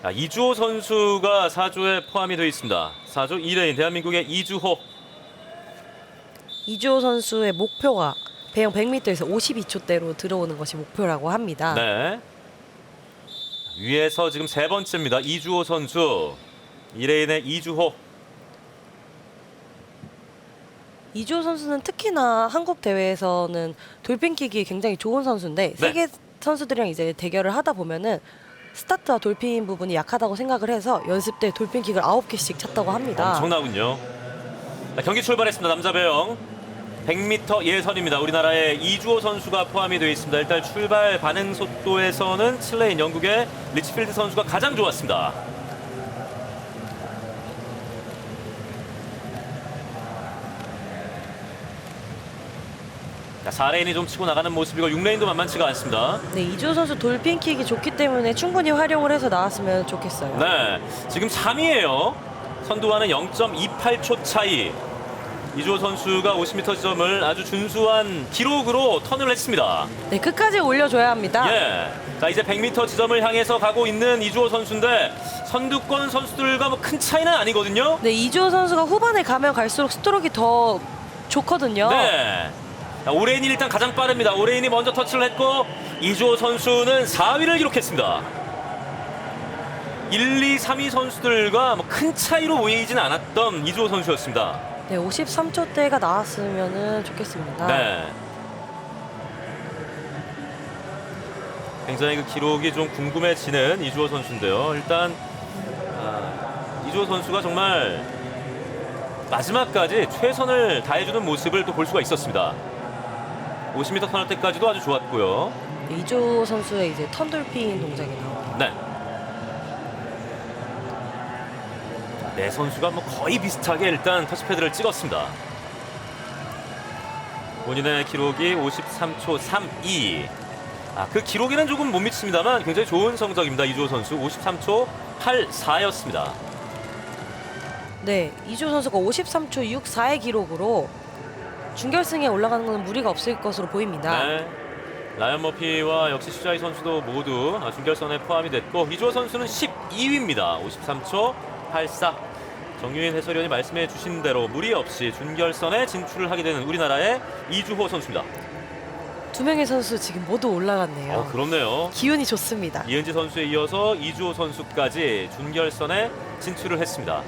아, 이주호 선수가 4조에 포함이 되어 있습니다. 4조 2레인 대한민국의 이주호. 이주호 선수의 목표가 배영 100m에서 52초대로 들어오는 것이 목표라고 합니다. 네. 위에서 지금 세 번째입니다. 이주호 선수. 2레인의 이주호. 이주호 선수는 특히나 한국 대회에서는 돌핀킥이 굉장히 좋은 선수인데 네. 세계 선수들이랑 이제 대결을 하다 보면은 스타트와 돌핀 부분이 약하다고 생각을 해서 연습 때 돌핀킥을 9개씩 찼다고 합니다. 엄청나군요. 자, 경기 출발했습니다. 남자 배영 100m 예선입니다. 우리나라의 이주호 선수가 포함이 되어 있습니다. 일단 출발 반응 속도에서는 7레인 영국의 리치필드 선수가 가장 좋았습니다. 자, 4레인이 좀 치고 나가는 모습이고 6레인도 만만치가 않습니다. 네, 이주호 선수 돌핀킥이 좋기 때문에 충분히 활용을 해서 나왔으면 좋겠어요. 네, 지금 3위예요. 선두와는 0.28초 차이. 이주호 선수가 50m 지점을 아주 준수한 기록으로 턴을 했습니다. 네, 끝까지 올려줘야 합니다. 예. 자, 이제 100m 지점을 향해서 가고 있는 이주호 선수인데 선두권 선수들과 뭐 큰 차이는 아니거든요. 네, 이주호 선수가 후반에 가면 갈수록 스트로크가 더 좋거든요. 네. 자, 오레인이 일단 가장 빠릅니다. 오레인이 먼저 터치를 했고 이주호 선수는 4위를 기록했습니다. 1, 2, 3위 선수들과 뭐 큰 차이로 모이진 않았던 이주호 선수였습니다. 네, 53초대가 나왔으면 좋겠습니다. 네. 굉장히 그 기록이 좀 궁금해지는 이주호 선수인데요. 일단 아, 이주호 선수가 정말 마지막까지 최선을 다해주는 모습을 또 볼 수가 있었습니다. 50m 터널 때까지도 아주 좋았고요. 네, 이주호 선수의 이제 턴 돌핀 동작이 나옵니다. 네. 네 선수가 뭐 거의 비슷하게 일단 터치패드를 찍었습니다. 본인의 기록이 53초 32. 아, 그 기록에는 조금 못 미칩니다만 굉장히 좋은 성적입니다. 이주호 선수 53초 84였습니다. 네, 이주호 선수가 53초 64의 기록으로 준결승에 올라가는 것은 무리가 없을 것으로 보입니다. 네. 라이언 머피와 역시 슈자이 선수도 모두 아, 준결선에 포함이 됐고 이주호 선수는 12위입니다. 53초 84. 정유인 해설위원이 말씀해 주신 대로 무리 없이 준결선에 진출을 하게 되는 우리나라의 이주호 선수입니다. 두 명의 선수 지금 모두 올라갔네요. 어, 그렇네요. 기운이 좋습니다. 이은지 선수에 이어서 이주호 선수까지 준결선에 진출을 했습니다.